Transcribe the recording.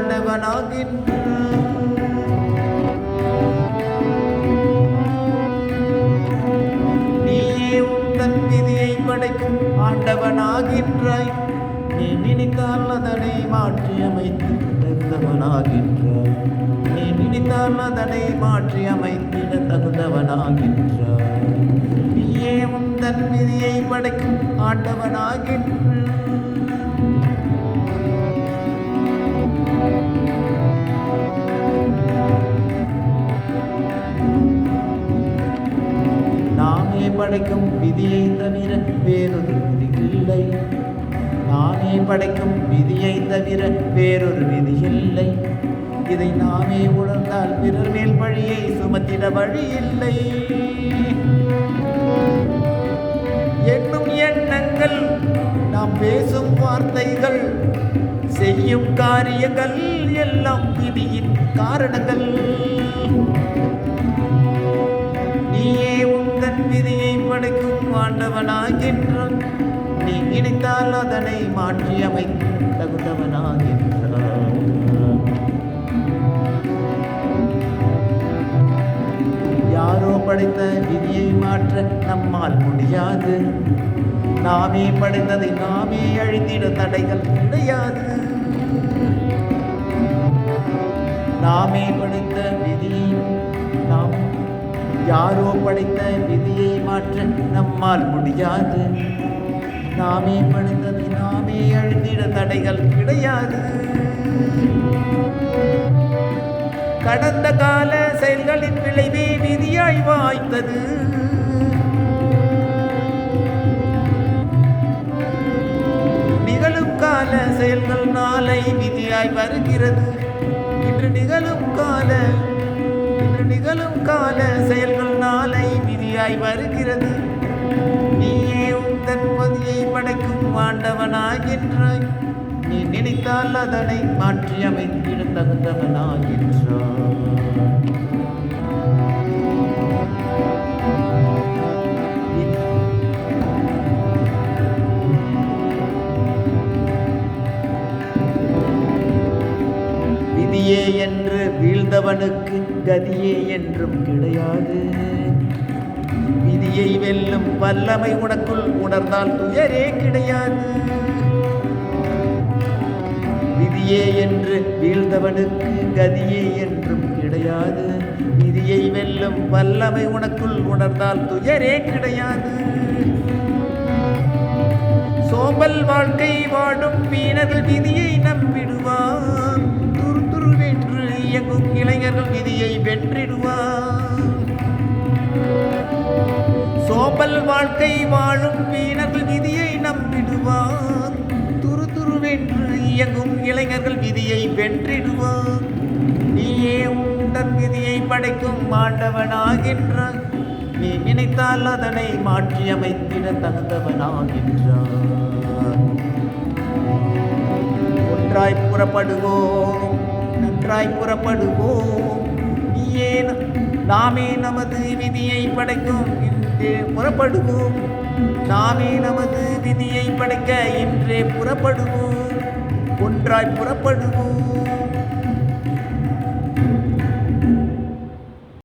ஆண்டவனாகின்றாய் நீயே உந்தன் விதியை படைக்கும் ஆண்டவனாகின்றாய் நீ நினைத்தால் அதனை மாற்றி அமைத்து தகுந்தவனாகின்றாய் நீ நினைத்தால் அதனை மாற்றி அமைத்திட தகுந்தவனாகின்றாய் நீயே உந்தன் விதியை படைக்கும் ஆண்டவனாகின்றாய் படைக்கும் விதியை தவிர வேறொரு விதி இல்லை நாமே படைக்கும் விதியை தவிர வேறொரு விதி இல்லை இதை நாமே உணர்ந்தால் பிறர் மேல் பழியை சுமத்திட வழி இல்லை எண்ணும் எண்ணங்கள் நாம் பேசும் வார்த்தைகள் செய்யும் காரியங்கள் எல்லாம் விதியின் காரணங்கள். அனைவனுக்கும் படைக்கும் ஆண்டவனாகின்றான். நீ நினைத்தால் அதனை மாற்றியமை தகுந்தவனாகின்றான். யாரோ படைத்த விதியை மாற்ற நம்மால் முடியாது. நாமே படைத்ததை நாமே அழித்திட தடைகள் கிடையாது. நாமே படைத்த விதியை யாரோ படைத்த விதியை மாற்ற நம்மால் முடியாது. நாமே படுத்தது நாமே அழுந்திட தடைகள் கிடையாது. கடந்த கால செயல்களின் விளைவே விதியாய் வாய்த்தது. நிகழும் கால செயல்கள் நாளை விதியாய் வருகிறது. இன்று நிகழும் கால நிகழும் கால செயல்கள் நாளை விதியாய் வருகிறது. நீயே உந்தன் பதியை படைக்கும் ஆண்டவனாகின்றாய். நீ நினைத்தால் அதனை மாற்றி அமைத்திட தகுந்தவனாகின்றாய். விதியே வீழ்ந்தவனுக்கு கதியே என்றும் கிடையாது. விதியை வெல்லும் வல்லமை உனக்குள் உணர்ந்தால் துயரே கிடையாது. விதியே என்று வீழ்ந்தவனுக்கு கதியே என்றும் கிடையாது. விதியை வெல்லும் வல்லமை உனக்குள் உணர்ந்தால் துயரே கிடையாது. சோம்பல் வாழ்க்கை வாடும் வீணர்கள் விதியை நம்பிடுவார் துருவென்று இளைஞர்கள் விதியை வென்றிடுவார் சோம்பல் வாழ்க்கை வாழும் வீணர்கள் விதியை நம்பிடுவார் துரு துருவென்று இயங்கும் இளைஞர்கள் விதியை வென்றிடுவார் நீயே உந்தன் விதியை படைக்கும் மாண்டவனாகின்றான் நீ நினைத்தால் அதனை மாற்றி அமைத்திட தகுந்தவனாகின்றார் ஒன்றாய் புறப்படுவோம். நன்றாய் புறப்படுவோம். நீயே நாமே நமது விதியை படைக்கும். இன்றே புறப்படுவோம். நாமே நமது விதியை படைக்க இன்றே புறப்படுவோம். ஒன்றாய் புறப்படுவோம்.